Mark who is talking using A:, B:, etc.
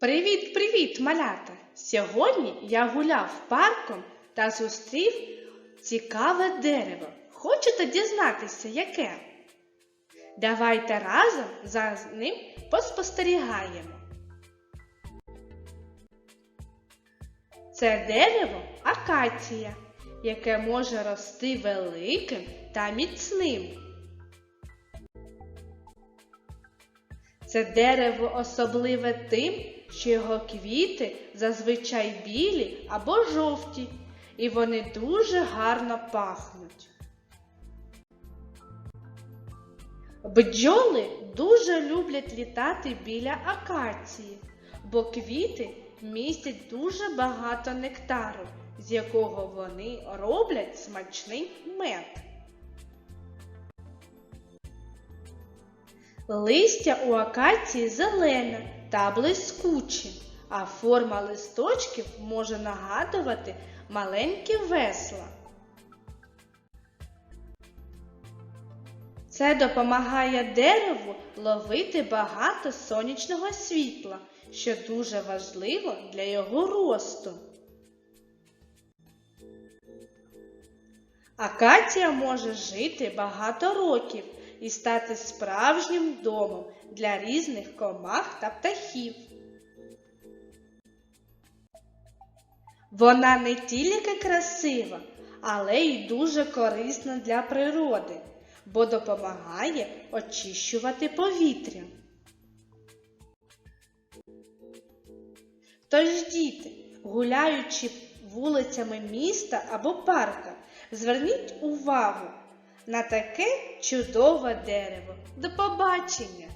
A: Привіт-привіт, малята! Сьогодні я гуляв парком та зустрів цікаве дерево. Хочете дізнатися, яке? Давайте разом за ним поспостерігаємо. Це дерево акація, яке може рости великим та міцним. Це дерево особливе тим, що його квіти зазвичай білі або жовті, і вони дуже гарно пахнуть. Бджоли дуже люблять літати біля акації, бо квіти містять дуже багато нектару, з якого вони роблять смачний мед. Листя у акації зелене та блискуче, а форма листочків може нагадувати маленькі весла. Це допомагає дереву ловити багато сонячного світла, що дуже важливо для його росту. Акація може жити багато років і стати справжнім домом для різних комах та птахів. Вона не тільки красива, але й дуже корисна для природи, бо допомагає очищувати повітря. Тож, діти, гуляючи вулицями міста або парка, зверніть увагу на таке чудове дерево. До побачення!